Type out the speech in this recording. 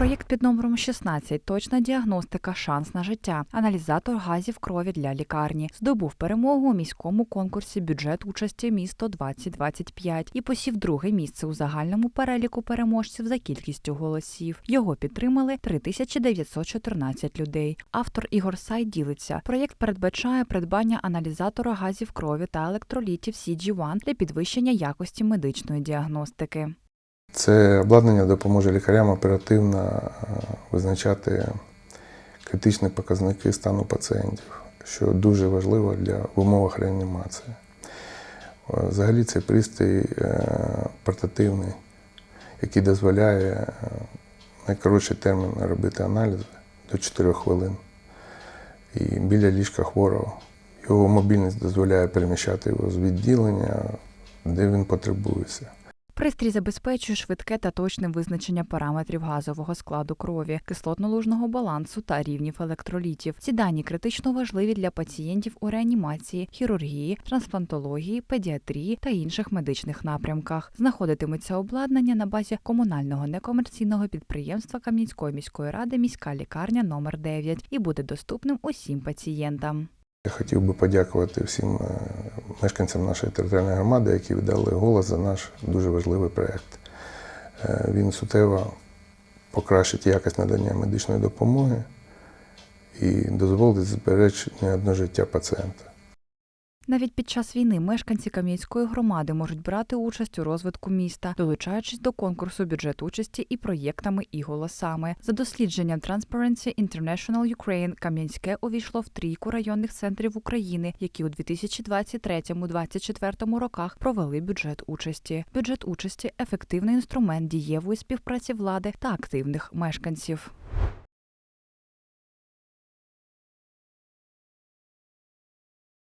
Проєкт під номером 16 точна діагностика Шанс на життя. Аналізатор газів крові для лікарні здобув перемогу у міському конкурсі бюджет участі місто 2025 і посів друге місце у загальному переліку переможців за кількістю голосів. Його підтримали 3914 людей. Автор Ігор Сай ділиться. Проєкт передбачає придбання аналізатора газів крові та електролітів CG1 для підвищення якості медичної діагностики. Це обладнання допоможе лікарям оперативно е, визначати критичні показники стану пацієнтів, що дуже важливо для в умовах реанімації. Е, Взагалі цей пристрій е, портативний, який дозволяє найкоротший термін робити аналізи до 4 хвилин. І біля ліжка хворого. Його мобільність дозволяє переміщати його з відділення, де він потребується. Пристрій забезпечує швидке та точне визначення параметрів газового складу крові, кислотно-лужного балансу та рівнів електролітів. Ці дані критично важливі для пацієнтів у реанімації, хірургії, трансплантології, педіатрії та інших медичних напрямках. Знаходитиметься обладнання на базі комунального некомерційного підприємства Кам'янської міської ради міська лікарня номер 9 і буде доступним усім пацієнтам. Я хотів би подякувати всім е, мешканцям нашої територіальної громади, які віддали голос за наш дуже важливий проєкт. Е, Він суттєво покращить якість надання медичної допомоги і дозволить збереження одне життя пацієнта. Навіть під час війни мешканці Кам'янської громади можуть брати участь у розвитку міста, долучаючись до конкурсу бюджет участі і проєктами і голосами. За дослідженням Transparency International Ukraine Кам'янське увійшло в трійку районних центрів України, які у 2023-2024 роках провели бюджет участі. Бюджет участі ефективний інструмент дієвої співпраці влади та активних мешканців.